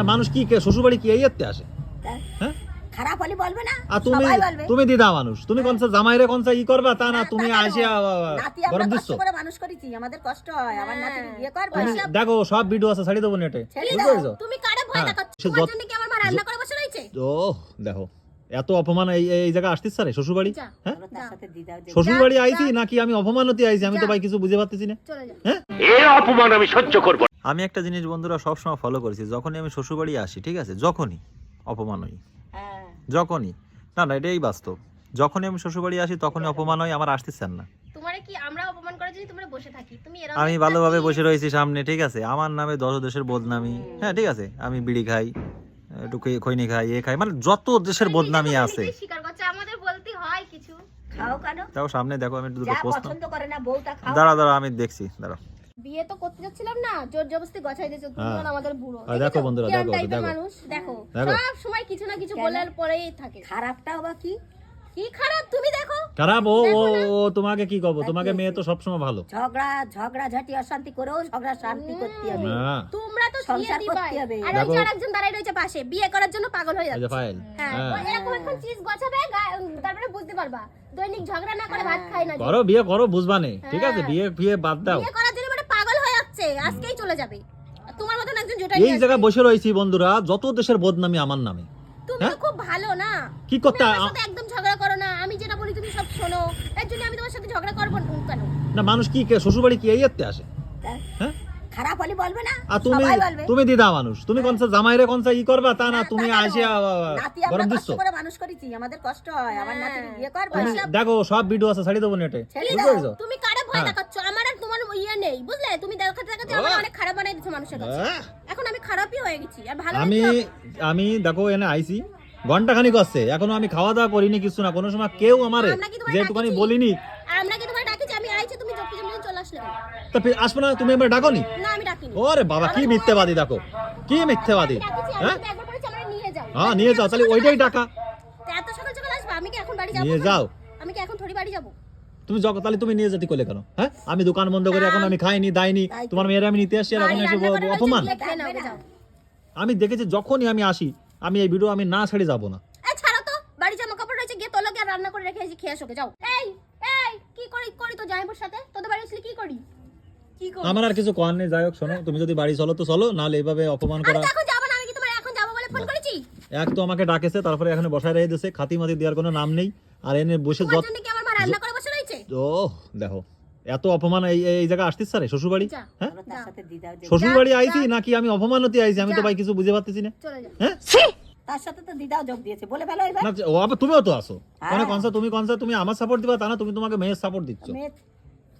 না মানুষ কি কে শ্বশুর বাড়ি কি এই আসে? হ্যাঁ? খারাপ হলে বলবে না আর তুমি তুমি দিদা মানুষ তুমি কোন জামাইরে কোন ই করবা তা না না, তুমি তা কেন? আসে নাতি গরম দিচ্ছ। করে মানুষ করেছি আমাদের কষ্ট হয় আমার নাতি বিয়ে কর দেখো সব ভিডিও আছে ছাড়ি দেবো নেটে। ছেড়ে বুঝতে দাও। পেরেছ? তুমি কারে ভয় হ্যাঁ, দেখাচ্ছ? তোমার জন্য কি আমার মা রান্না করে বসে রয়েছে? ও দেখো এত অপমান এই এই জায়গায় আসতিস স্যার শ্বশুর বাড়ি হ্যাঁ? আমরা তার সাথে দিদাও যে শ্বশুর বাড়ি আইছি নাকি আমি অপমানতি আইছি আমি তো ভাই কিছু বুঝে পারতেছি না। হ্যাঁ? অপমান আমি সহ্য করব আমি একটা জিনিস বন্ধুরা সবসময় ফলো করেছি যখনই আমি শ্বশুরবাড়ি আসি ঠিক আছে? যখনই অপমান হই হ্যাঁ। যখনই। না না এটাই বাস্তব। যখনই আমি শ্বশুরবাড়ি আসি তখনই অপমান হয় আমার আসতেছেন না। তোমারে কি আমরা অপমান করার জন্য তোমরা বসে থাকি? তুমি এরকম আমি ভালোভাবে বসে রয়েছি সামনে ঠিক আছে? আমার নামে দশ দেশের বদনামি হ্যাঁ ঠিক আছে? আমি বিড়ি খাই একটু খৈনি খাই এ খাই মানে যত দেশের বদনামি আছে। নিজে স্বীকার করছ আমাদের বলতে হয় কিছু। খাও কেন? তাও সামনে দেখো আমি দুটো প্রশ্ন পছন্দ করে না বউটা খাও। দাঁড়া দাঁড়া আমি দেখছি দাঁড়া। বিয়ে তো করতে যাচ্ছিলাম না জোর জবরদস্তি গছাই দিয়েছ হ্যাঁ। দুজন আমাদের বুড়ো। দেখো বন্ধুরা, দেখো, দেখো। মানুষ। দেখো। সব সময় কিছু না কিছু বলার পরেই থাকে। খারাপটাও বা কি? কি খারাপ? তুমি দেখো। খারাপ? ও ও তোমাকে কি কব তোমাকে মেয়ে তো সবসময় ভালো। ঝগড়া ঝগড়া ঝাঁটি অশান্তি করেও ঝগড়া শান্তি করতে হবে। না তোমরা তো সংসার করতে হবে। আর ওই আরেকজন দাঁড়ায় রয়েছে পাশে বিয়ে করার জন্য পাগল হয়ে এই যাচ্ছে। ফাইল হ্যাঁ। হ্যাঁ। এরকম এখন চিজ গছাবে তারপরে বুঝতে পারবা। দৈনিক ঝগড়া না করে ভাত খায় না করো বিয়ে করো বুঝবা বুঝবানে ঠিক আছে? হ্যাঁ। বিয়ে বিয়ে বাদ দাও। বিয়ে করার জন্য মানে পাগল হয়ে যাচ্ছে আজকেই চলে যাবে। তোমার মতন একজন জোটাই এই জায়গায় বসে রয়েছি বন্ধুরা যত দেশের বদনামি আমার নামে। তুমি হ্যাঁ? তো খুব ভালো না? কি করতে একদম ঝগড়া করো না। আমি যেটা বলি তুমি সব শোনো। এর জন্য আমি তোমার সাথে ঝগড়া করব না কেন? না মানুষ কি কে? শ্বশুর বাড়ি কি এই এতে আসে? হ্যাঁ? খারাপ হলে বলবে না আর তুমি তুমি দিদা মানুষ। তুমি কোন জামাইরে কোন ই করবা তা না না, তুমি আসে গরম দিচ্ছ। করে মানুষ করেছি আমাদের কষ্ট হয়। আমার নাতি হ্যাঁ। বিয়ে কর দেখো সব ভিডিও আছে ছাড়ি দেবো নেটে? তুমি কারে ভয় হ্যাঁ। দেখাচ্ছ? আমার নেই বুঝলে? তুমি দেখাতে দেখাতে আমার অনেক খারাপ বানাই মানুষের কাছে। এখন আমি খারাপই হয়ে গেছি আর ভালো আমি আমি দেখো এনে আইছি ঘণ্টা খানিক আসছে এখনও আমি খাওয়া দাওয়া করিনি কিছু না কোনো সময় কেউ আমারে যেটুকানি বলিনি। আমরা কি তোমার ডাকিছি? আমি আইছি তুমি জমে চলে আসলে তা আসবে না তুমি আমার ডাকনি? না আমি ডাকিনি। ওরে বাবা কি মিথ্যেবাদী দেখো। কি মিথ্যেবাদী হ্যাঁ? হ্যাঁ নিয়ে যাও তাহলে ওইটাই টাকা এত সকাল সকাল আসবে আমি কি এখন বাড়ি যাব নিয়ে যাও। আমি কি এখন থোড়ি বাড়ি যাব? তুমি যখন তাহলে তুমি নিয়ে যেতে করলে কেন? হ্যাঁ? আমি দোকান বন্ধ করে এখন আমি খাইনি দাইনি তোমার মেয়েরা আমি নিতে আসছি আর এখন এসে অপমান। আমি দেখেছি যখনই আমি আসি আমি এই ভিডিও আমি না ছেড়ে যাব না। এই ছাড়ো তো বাড়ি জামা কাপড় রয়েছে গিয়ে তোলো গিয়ে রান্না করে রেখে এসে খেয়ে আসো যাও। এই এই কি করি করি তো সাথে? তোদের বাড়ি আসলে কি করি? কি করি? আমার আর কিছু করার নেই যাই হোক শোনো তুমি যদি বাড়ি চলো তো চলো নাহলে এইভাবে অপমান করা এখন যাব না আমি কি তোমার এখন যাব বলে ফোন করেছি? এক তো আমাকে ডাকেছে তারপরে এখানে বসায় রেখে দিয়েছে খাতি মাতি দেওয়ার কোনো নাম নেই আর এনে বসে যত ও দেখো। এত অপমান এই এই জায়গায় আসতিস স্যার শ্বশুর বাড়ি হ্যাঁ? আমরা তার সাথে দিদাও যে শ্বশুর বাড়ি আইছি নাকি আমি অপমানতি আইছি? আমি তো ভাই কিছু বুঝে পারতেছি না। হ্যাঁ? তার সাথে তো দিদাও যোগ দিয়েছে বলে ফেলো এবার। না ও আবার তুমিও তো আসো। মানে কনসা তুমি কনসা তুমি আমার সাপোর্ট দিবা তা না তুমি তোমাকে মেয়ের সাপোর্ট দিচ্ছ।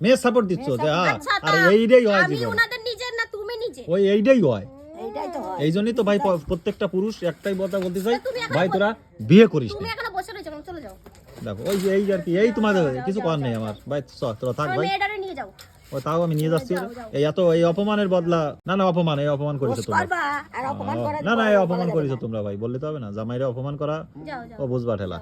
মেয়ের সাপোর্ট দিচ্ছ যে। হ্যাঁ আচ্ছা আর এইটাই হয় আমি ওনাদের নিজের না তুমি নিজে ওই এইটাই হয়। এইটাই তো হয়। এই জন্যই তো ভাই প্রত্যেকটা পুরুষ একটাই কথা বলতে চাই ভাই তোরা বিয়ে করিস তুমি না। বসে রয়েছো চলে যাও। দেখো ওই যে এই আর কি এই তোমাদের কিছু করার নেই আমার। ভাই চ, তোরা থাক ভাই। নিয়ে যাও। ও তাও আমি নিয়ে যাচ্ছি। এই এত এই অপমানের বদলা না না অপমান এই অপমান করেছ তোমরা। না না এই অপমান করেছ তোমরা ভাই বললে তো হবে না। জামাইরে অপমান করা যাও যাও। ও বুঝবা ঠেলা।